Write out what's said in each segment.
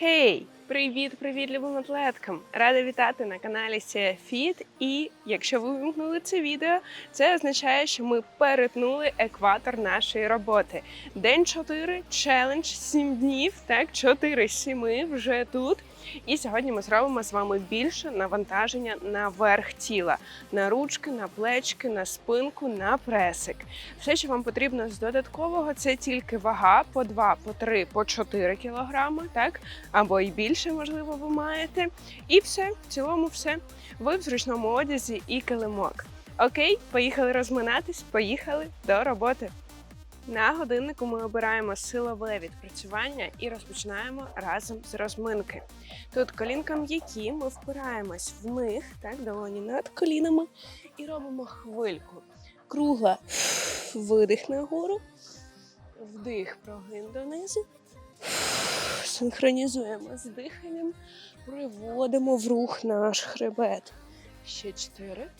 Гей! Привіт, привіт, любим атлеткам! Рада вітати на каналі Сія Фіт. І якщо ви вимкнули це відео, це означає, що ми перетнули екватор нашої роботи. День 4, челендж 7 днів, так, 4 з 7 вже тут. І сьогодні ми зробимо з вами більше навантаження на верх тіла, на ручки, на плечки, на спинку, на пресик. Все, що вам потрібно з додаткового, це тільки вага по 2, по 3, по 4 кілограми, так? Або і більше, можливо, ви маєте. І все, в цілому, все. Ви в зручному одязі і килимок. Окей, поїхали розминатись, поїхали до роботи. На годиннику ми обираємо силове відпрацювання і розпочинаємо разом з розминки. Тут колінка м'які, ми впираємось в них, так, долоні над колінами, і робимо хвильку. Кругла видих нагору, вдих, прогин донизу. Синхронізуємо з диханням, приводимо в рух наш хребет. Ще чотири.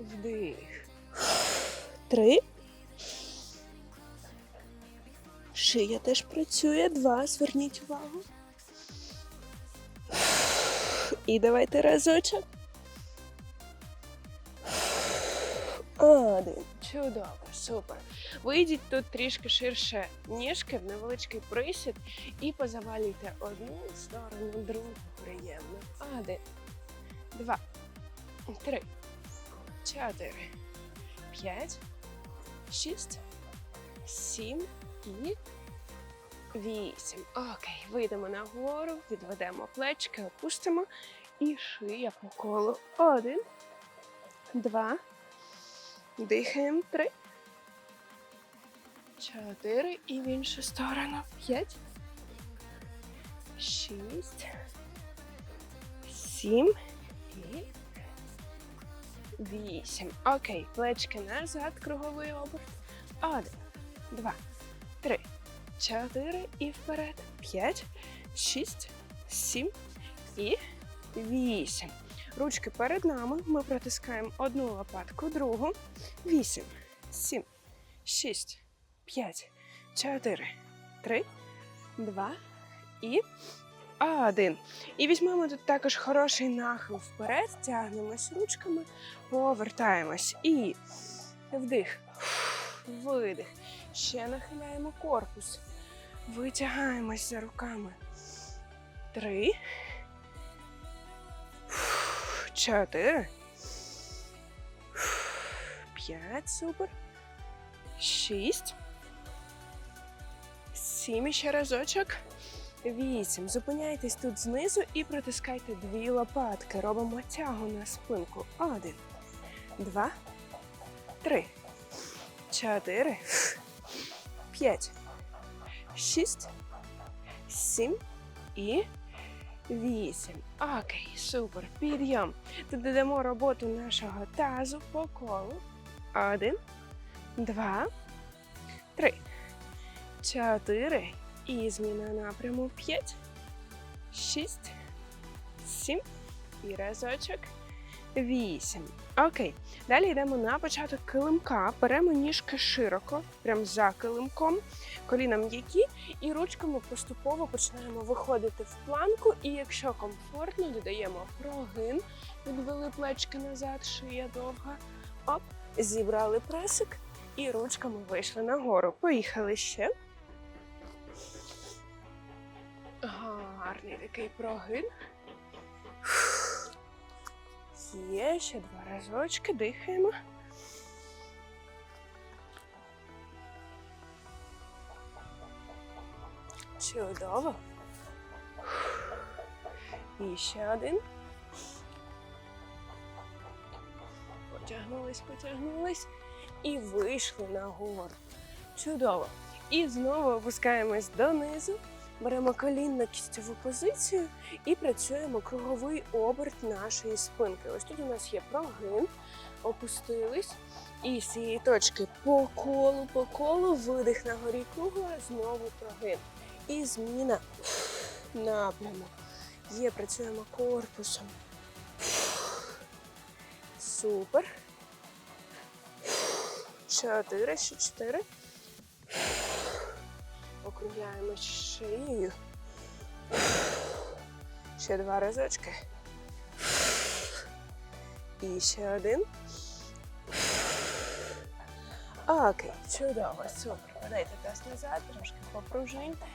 Вдих. Три. Шия теж працює. Два. Зверніть увагу. І давайте разочок. Один. Чудово, супер. Вийдіть тут трішки ширше ніжки в невеличкий присід і позавалюйте одну сторону, другу. Приємно. Один, два, три, чотири, п'ять, шість, сім і вісім. Окей, вийдемо нагору, відведемо плечки, опустимо і шия по колу. Один, два. Дихаємо. Три. Чотири. І в іншу сторону. П'ять. Шість. Сім. І вісім. Окей. Плечки назад. Круговий оберт. Один. Два. Три. Чотири. І вперед. П'ять. Шість. Сім. І вісім. Ручки перед нами. Ми протискаємо одну лопатку, другу. Вісім, сім, шість, п'ять, чотири, три, два і один. І візьмемо тут також хороший нахил вперед, тягнемось ручками, повертаємось. І вдих, видих. Ще нахиляємо корпус. Витягаємось за руками. Три. Чотири. П'ять. Супер. Шість. Сім. Ще разочок. Вісім. Зупиняйтесь тут знизу і протискайте дві лопатки. Робимо тягу на спинку. Один. Два. Три. Чотири. П'ять. Шість. Сім. І Вісім. Окей, супер. Підйом. Додамо роботу нашого тазу по колу. Один, два, три, чотири. І зміна напряму. П'ять, шість, сім. І разочок. Вісім. Окей. Далі йдемо на початок килимка. Беремо ніжки широко, прям за килимком, коліна м'які, і ручками поступово починаємо виходити в планку. І якщо комфортно, додаємо прогин, відвели плечки назад, шия довга. Оп, зібрали пресик і ручками вийшли нагору. Поїхали ще. Гарний такий прогин. Є ще два разочки, дихаємо. Чудово. І ще один. Потягнулись, потягнулись і вийшли нагору. Чудово. І знову опускаємось донизу. Беремо колінно кістьову позицію і працюємо круговий оберт нашої спинки. Ось тут у нас є прогин, опустились. І з цієї точки по колу, по колу, видих на горі кругла, знову прогин. І зміна напряму. Є, працюємо корпусом. Супер. Чотири, ще чотири. Округляємо шию. Ще два разочки. І ще один. Окей, чудово, супер. Подайте таз назад, трошки попружиньте.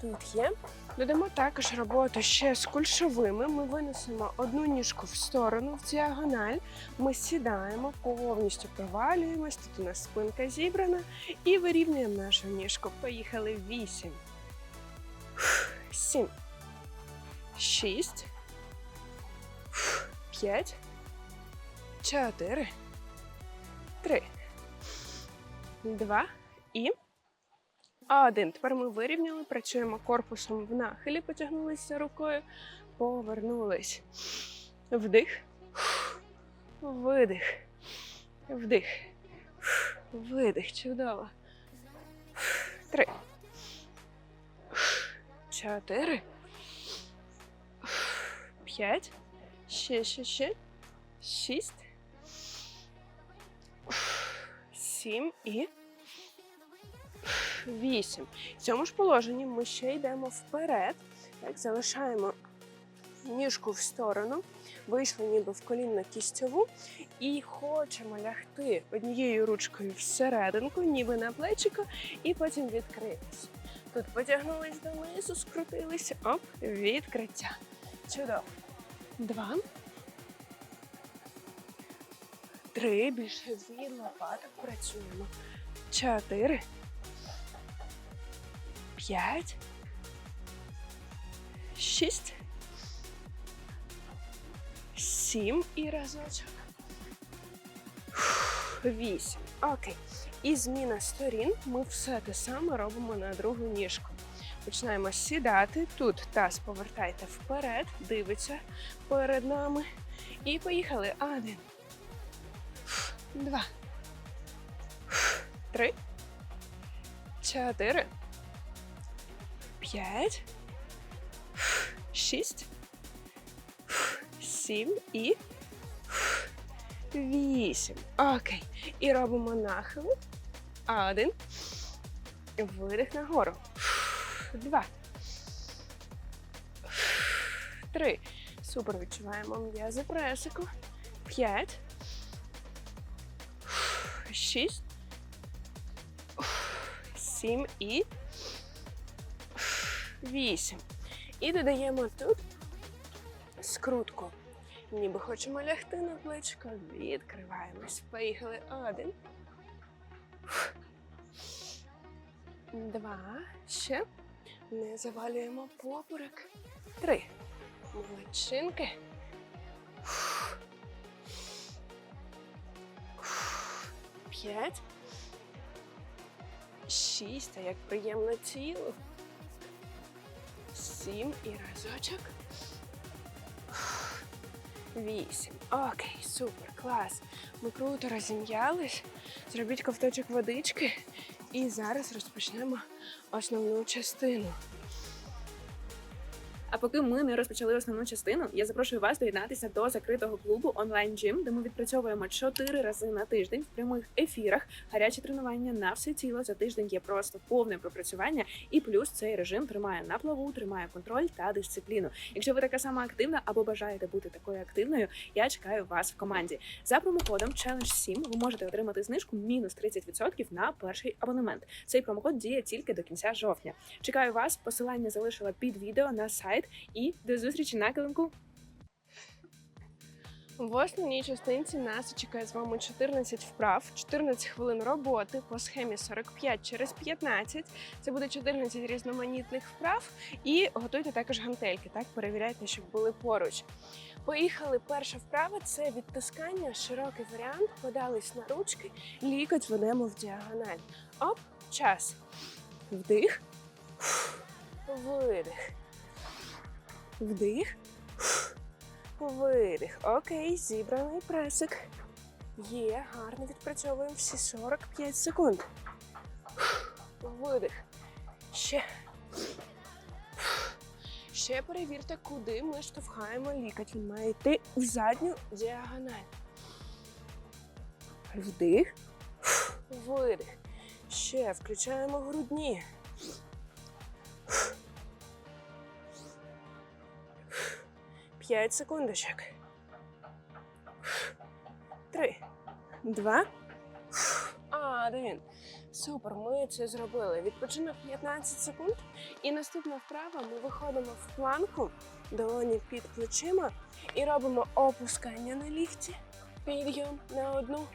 Тут є. Додамо також роботу ще з кульшовими. Ми винесемо одну ніжку в сторону, в діагональ. Ми сідаємо, повністю провалюємось. Тут у нас спинка зібрана. І вирівнюємо нашу ніжку. Поїхали. Вісім. Сім. Шість. П'ять. Чотири. Три. Два. І один. Тепер ми вирівняли, працюємо корпусом в нахилі, потягнулися рукою, повернулись. Вдих. Видих. Вдих. Видих. Чудово. Три. Чотири. П'ять. Ще, ще, ще. Шість. Сім і. Вісім. В цьому ж положенні ми ще йдемо вперед. Так, залишаємо ніжку в сторону, вийшли ніби в колінно кістьову і хочемо лягти однією ручкою всерединку, ніби на плечико, і потім відкритися. Тут потягнулись донизу, скрутилися, оп, відкриття. Чудово. Два. Три. Більше від лопаток працюємо. Чотири. П'ять. Шість. Сім і разочок. Вісім. Окей. І зміна сторін. Ми все те саме робимо на другу ніжку. Починаємо сідати. Тут таз повертайте вперед, дивиться перед нами. І поїхали. Один. Два. Три. Чотири. П'ять. Шість. Сім і вісім. Окей. І робимо нахил. Один. Видих нагору. Два. Три. Супер. Відчуваємо м'язи пресику. П'ять. Шість. Сім і вісім. І додаємо тут скрутку. Ніби хочемо лягти на плечко. Відкриваємось. Поїхали. Один. Два. Ще. Не завалюємо поперек. Три. Молодчинки. П'ять. Шість. А як приємно тіло. Сім і разочок. Вісім. Окей, супер, клас. Ми круто розім'ялись. Зробіть ковточок водички. І зараз розпочнемо основну частину. А поки ми не розпочали основну частину, я запрошую вас доєднатися до закритого клубу онлайн джим, де ми відпрацьовуємо чотири рази на тиждень в прямих ефірах. Гарячі тренування на все тіло за тиждень є просто повне пропрацювання, і плюс цей режим тримає на плаву, тримає контроль та дисципліну. Якщо ви така сама активна або бажаєте бути такою активною, я чекаю вас в команді. За промокодом Challenge 7 ви можете отримати знижку мінус 30% на перший абонемент. Цей промокод діє тільки до кінця жовтня. Чекаю вас. Посилання залишила під відео на сайт. І до зустрічі на килимку. В основній частинці нас чекає з вами 14 вправ, 14 хвилин роботи по схемі 45 через 15. Це буде 14 різноманітних вправ. І готуйте також гантельки. Так перевіряйте, щоб були поруч. Поїхали. Перша вправа це відтискання, широкий варіант. Подались на ручки, лікоть ведемо в діагональ. Оп, час. Вдих, видих. Вдих. Видих. Окей, зібраний пресик. Є, гарно відпрацьовуємо всі 45 секунд. Видих. Ще. Ще перевірте, куди ми штовхаємо лікоть. Він має йти в задню діагональ. Вдих. Видих. Ще включаємо грудні. 5 секундочок. Три, два, один. Супер, ми це зробили. Відпочинок 15 секунд. І наступна вправа ми виходимо в планку, долоні під плечима і робимо опускання на лікті, підйом на одну,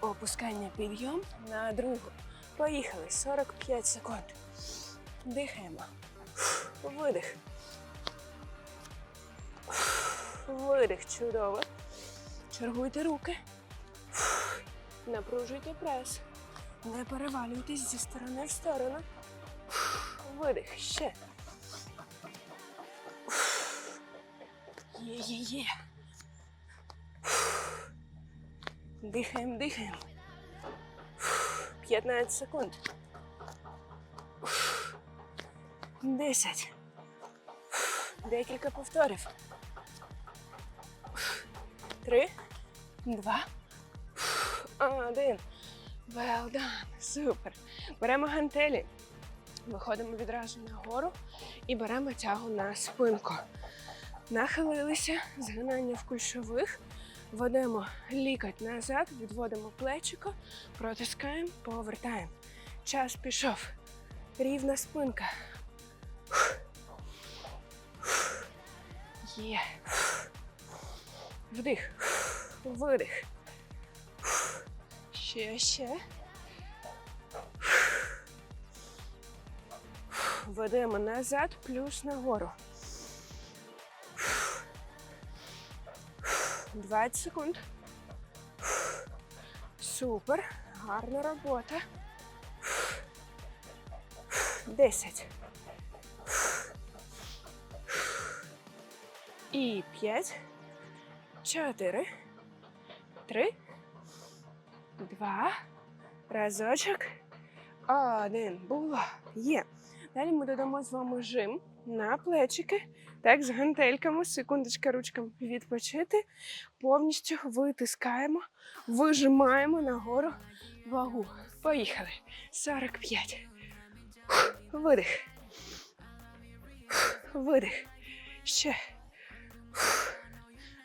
опускання, підйом на другу. Поїхали. 45 секунд. Дихаємо. Видих. Видих. Чудово. Чергуйте руки. Напружуйте прес. Не перевалюйтесь зі сторони в сторону. Видих. Ще. Є-є-є. Дихаємо, дихаємо. 15 секунд. 10. Декілька повторів. Три, два, один. Well done. Супер. Беремо гантелі. Виходимо відразу нагору і беремо тягу на спинку. Нахилилися, згинання в кульшових. Ведемо лікоть назад, відводимо плечико, протискаємо, повертаємо. Час пішов. Рівна спинка. Є. Вдих. Видих. Ще, ще. Ведемо назад, плюс нагору. 20 секунд. Супер. Гарна робота. 10. І 5. 4. 3. Два. Разочок. Один. Було. Є. Далі ми додамо з вами жим на плечики. Так, з гантельками, секундочка, ручками відпочити. Повністю витискаємо, вижимаємо нагору вагу. Поїхали. 45. Видих. Видих. Ще.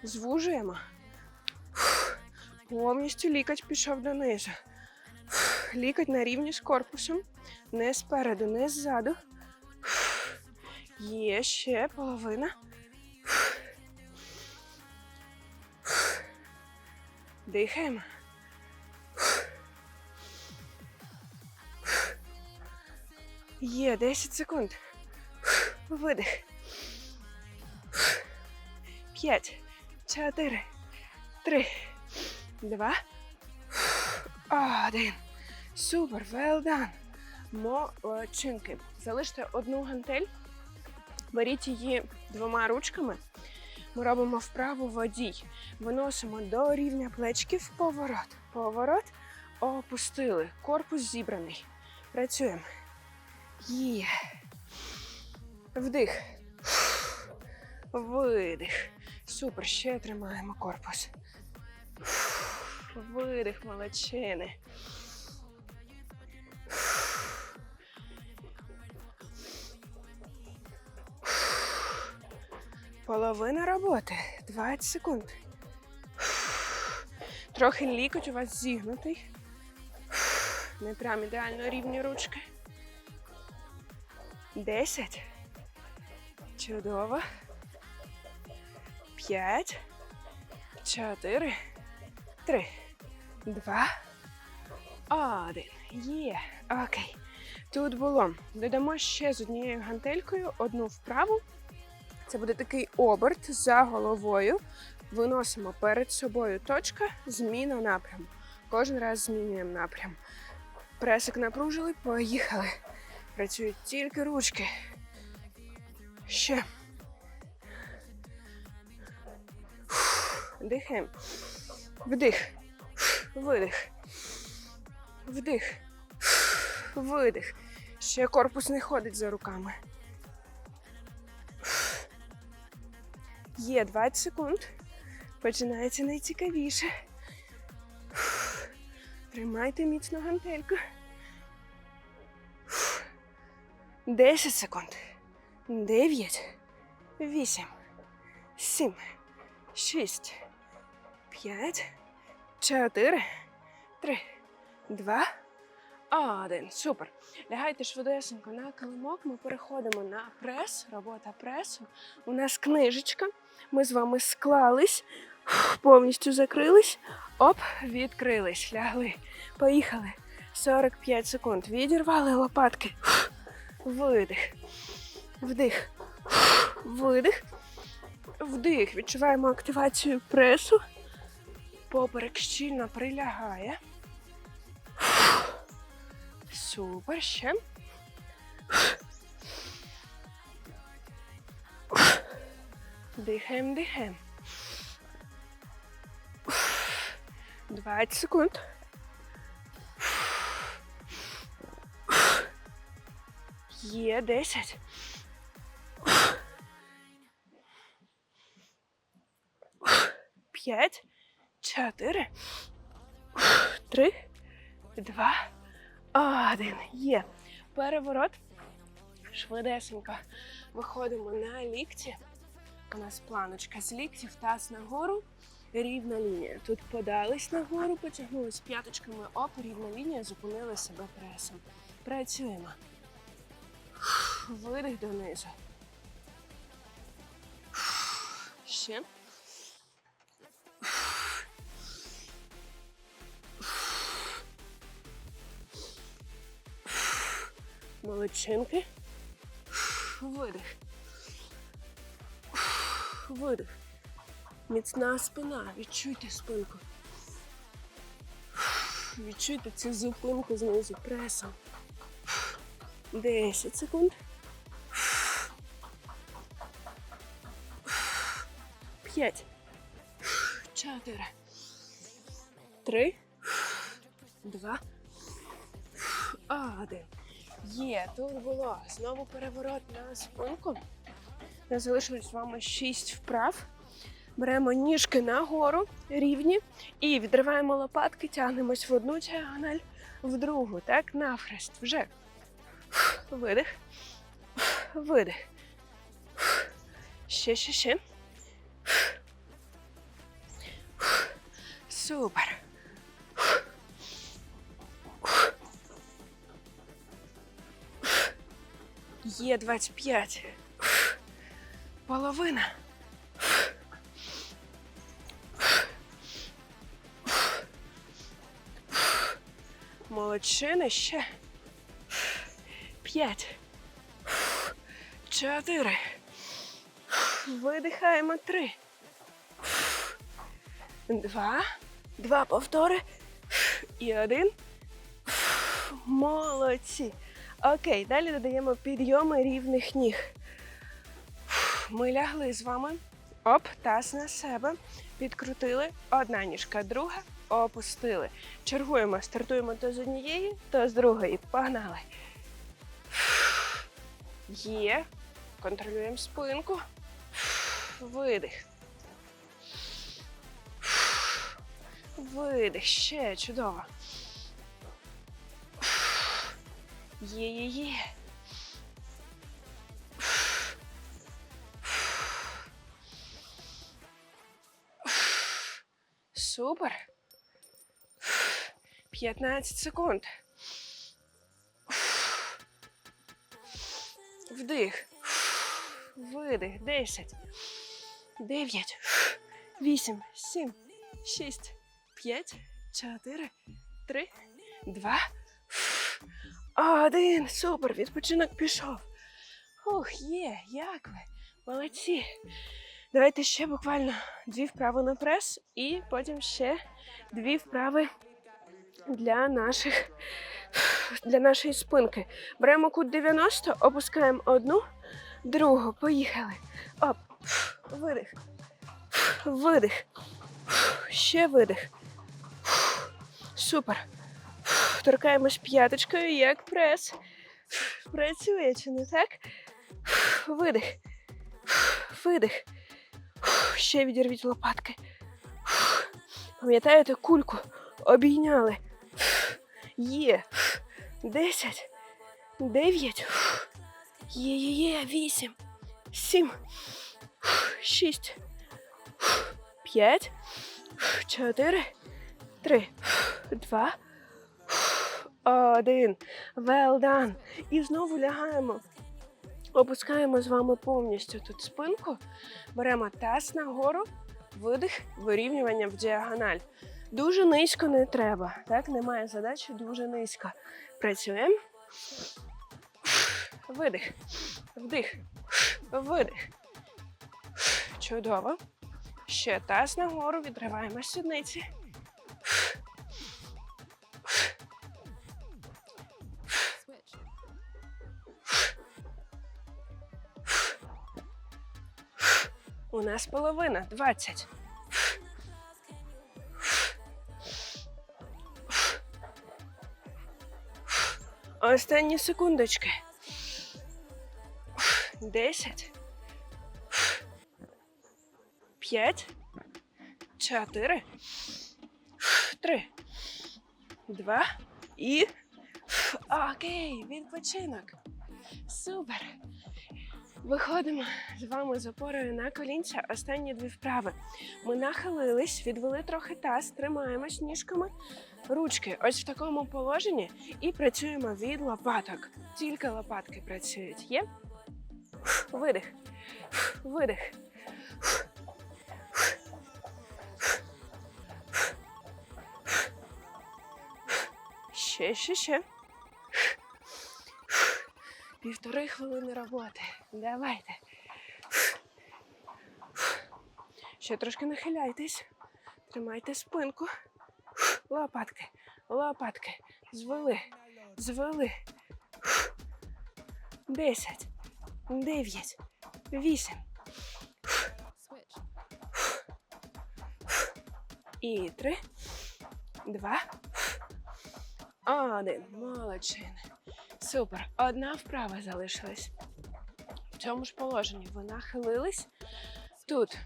Звужуємо. Повністю лікоть пішов донизу. Лікоть на рівні з корпусом. Не спереду, не ззаду. Є ще половина. Дихаємо. Є 10 секунд. Видих. П'ять, чотири, три, два, один. Супер, well done. Молодчинки. Залиште одну гантель, беріть її двома ручками. Ми робимо вправу водій. Виносимо до рівня плечків поворот. Поворот. Опустили. Корпус зібраний. Працюємо. Є. Вдих. Видих. Супер. Ще тримаємо корпус. Видих, молодчини. Половина роботи. 20 секунд. Трохи лікоть у вас зігнутий. Не прям ідеально рівні ручки. 10. Чудово. 5. 4. 3. 2. Один. Є. Окей. Тут було. Додамо ще з однією гантелькою одну вправу. Це буде такий оберт за головою. Виносимо перед собою точка, зміна напряму. Кожен раз змінюємо напрям. Пресик напружили, поїхали. Працюють тільки ручки. Ще. Дихаємо. Вдих. Видих. Вдих. Видих. Ще корпус не ходить за руками. Є 20 секунд. Починається найцікавіше. Тримайте міцно гантельку. 10 секунд. 9, 8, сім, шість, п'ять, чотири, три, два, один. Супер. Лягайте швидесенько на килимок. Ми переходимо на прес, робота пресу. У нас книжечка. Ми з вами склались, повністю закрились. Оп, відкрились, лягли. Поїхали. 45 секунд. Відірвали лопатки. Видих. Вдих. Видих. Вдих. Відчуваємо активацію пресу. Поперек щільно прилягає. Супер. Ще. Дихаємо, дихаємо. 20 секунд. Є 10. П'ять, чотири, три, два, один. Є. Переворот. Швидесенько. Виходимо на лікті. У нас планочка з ліктів, таз нагору, рівна лінія. Тут подались нагору, потягнулись п'яточками оп, рівна лінія, зупинили себе пресом. Працюємо. Видих донизу. Ще. Молодчинки. Видих. Видих. Міцна спина. Відчуйте спинку. Відчуйте цю зупинку знизу пресом. 10 секунд. 5. 4. 3. 2. 1. Є, тут було. Знову переворот на спинку. Я залишилось з вами 6 вправ. Беремо ніжки нагору, рівні, і відриваємо лопатки, тягнемось в одну діагональ, в другу, так, навхрест. Вже. Видих. Видих. Ще, ще, ще. Супер. Є 25. Половина. Молодчина ще. П'ять. Чотири. Видихаємо три. Два. Два повтори. І один. Молодці. Окей, далі додаємо підйоми рівних ніг. Ми лягли з вами. Оп, таз на себе. Підкрутили. Одна ніжка, друга. Опустили. Чергуємо, стартуємо то з однієї, то з другої. Погнали. Є. Контролюємо спинку. Видих. Видих. Ще чудово. Є, є, є. Супер. 15 секунд. Вдих. Видих. 10. 9. 8. 7. 6. 5. 4. 3. 2. Один. Супер. Відпочинок пішов. Ух, є, як ви? Молодці. Давайте ще буквально дві вправи на прес і потім ще дві вправи для наших для нашої спинки. Беремо кут 90, опускаємо одну, другу. Поїхали. Оп. Видих. Видих. Ще видих. Супер. Торкаємось п'яточкою, як прес. Працює чи не так? Видих. Видих. Ще відірвіть лопатки. Пам'ятаєте кульку? Обійняли. Є. Десять. Дев'ять. Є, є, є. Вісім. Сім. Шість. п'ять, чотири, три, два, один. Well done. І знову лягаємо. Опускаємо з вами повністю тут спинку. Беремо таз нагору, видих, вирівнювання в діагональ. Дуже низько не треба. Так, немає задачі дуже низько. Працюємо. Видих. Вдих. Видих. Чудово. Ще таз нагору, відриваємо сідниці. У нас половина 20. Останні секундочки. Десять. П'ять. Чотири. Три. Два. І. Окей, відпочинок. Супер. Виходимо з вами з опорою на колінця. Останні дві вправи. Ми нахилились, відвели трохи таз, тримаємось ніжками. Ручки ось в такому положенні і працюємо від лопаток. Тільки лопатки працюють. Є? Видих. Видих. Ще, ще, ще. Півтори хвилини роботи. Давайте. Ще трошки нахиляйтесь. Тримайте спинку. Лопатки, лопатки. Звели, звели. Десять, дев'ять, вісім. І три, два, один. Молодчини. Супер. Одна вправа залишилась. В цьому ж положенні ви нахилились. Тут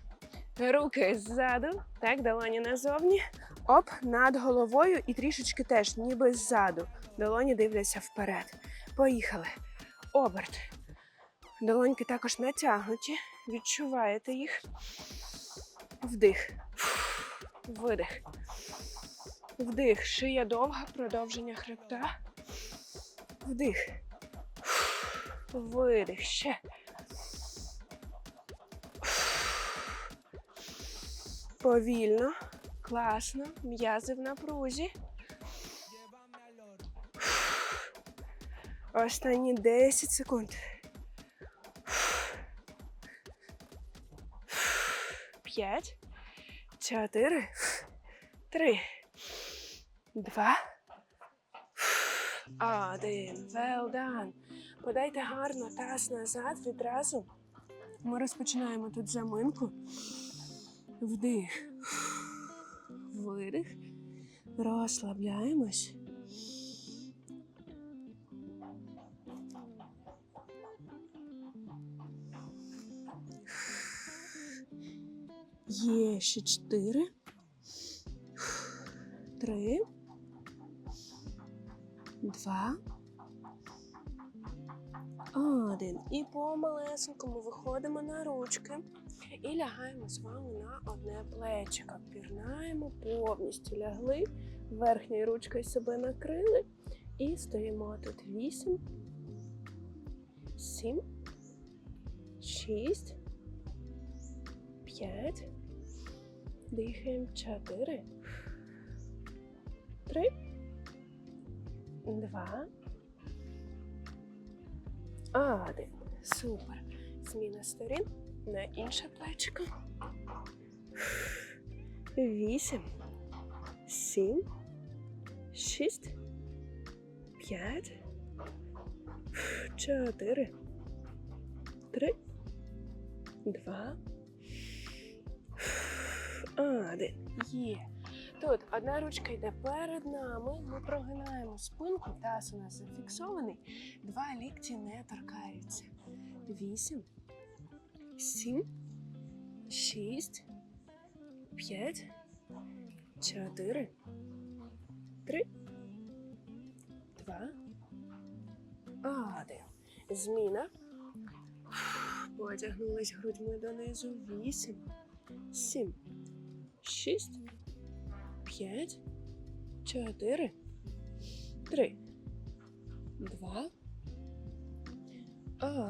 руки ззаду, так, долоні назовні. Оп, над головою і трішечки теж, ніби ззаду. Долоні дивляться вперед. Поїхали. Оберт. Долоньки також натягнуті. Відчуваєте їх. Вдих. Видих. Вдих. Шия довга, продовження хребта. Вдих. Видих. Ще. Повільно. Класно. М'язи в напрузі. Останні 10 секунд. П'ять, чотири, три, два, один. Well done. Подайте гарно таз назад відразу. Ми розпочинаємо тут заминку. Вдих. Видих. Розслабляємось. Є ще чотири. Три. Два. Один. І по малесенькому виходимо на ручки і лягаємо з вами на одне плечико. Пірнаємо, повністю лягли, верхньою ручкою себе накрили. І стоїмо тут вісім, сім, шість, п'ять. Дихаємо чотири, три, два. Один. Супер. Зміна сторін на інше плечико. Вісім. Сім. Шість. П'ять. Чотири. Три. Два. Один. Є. Тут одна ручка йде перед нами. Ми прогинаємо спинку, таз у нас зафіксований. Два лікті не торкаються. Вісім, сім, шість, п'ять, чотири, три, два, один. Зміна. Потягнулись грудьми донизу. Вісім, сім, шість, п'ять, чотири, три, два,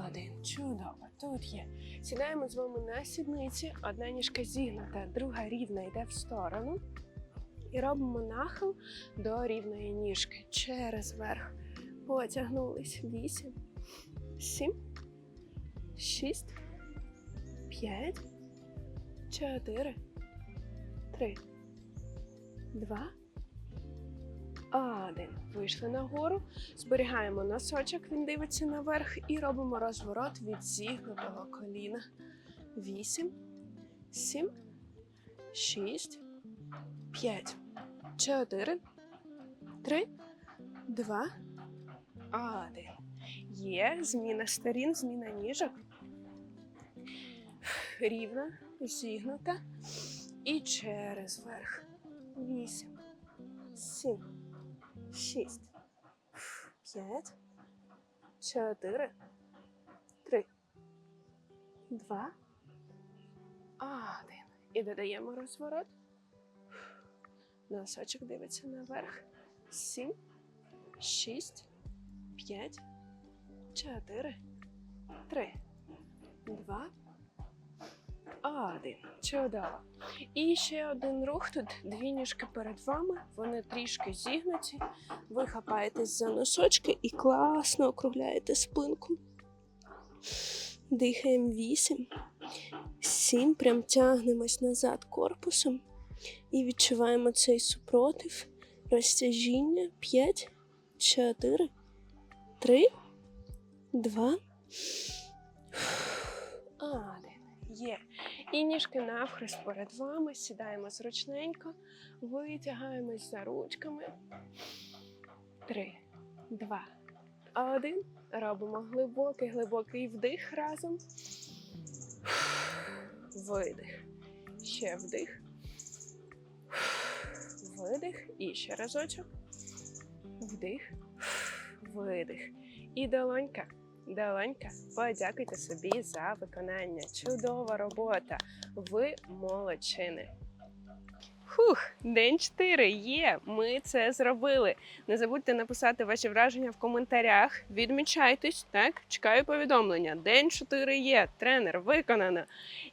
один. Чудово. Тут є. Сідаємо з вами на сідниці. Одна ніжка зігнута, друга рівна йде в сторону. І робимо нахил до рівної ніжки. Через верх. Потягнулись. Вісім, сім, шість, п'ять, чотири, три, два, один. Вийшли нагору. Зберігаємо носочок, він дивиться наверх, і робимо розворот від зігнутого коліна. Вісім, сім, шість, п'ять, чотири, три, два, один. Є зміна сторін, зміна ніжок. Рівна, зігнута. І через верх. Вісім, сім, шість, п'ять, чотири, три, два, один. І додаємо розворот. Носочок дивиться наверх. Сім, шість, п'ять, чотири, три, два, один. Чудово. І ще один рух. Тут дві ніжки перед вами. Вони трішки зігнуті. Ви хапаєтесь за носочки і класно округляєте спинку. Дихаємо вісім, сім. Прям тягнемось назад корпусом. І відчуваємо цей супротив. Розтяжіння. П'ять, чотири, три, два. Один. Є. І ніжки навхрест перед вами. Сідаємо зручненько. Витягаємось за ручками. Три, два, один. Робимо глибокий, глибокий вдих разом. Видих. Ще вдих. Видих. І ще разочок. Вдих. Видих. І долонька. Долонька, подякуйте собі за виконання. Чудова робота. Ви молодчини. Фух, день 4 є. Ми це зробили. Не забудьте написати ваші враження в коментарях. Відмічайтесь, так? Чекаю повідомлення. День 4 є. Тренер виконано.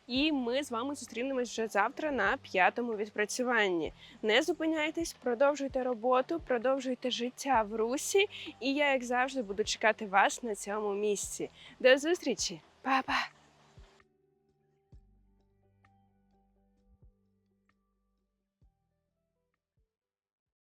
І ми з вами зустрінемось вже завтра на п'ятому відпрацюванні. Не зупиняйтесь, продовжуйте роботу, продовжуйте життя в русі. І я, як завжди, буду чекати вас на цьому місці. До зустрічі, Па-па!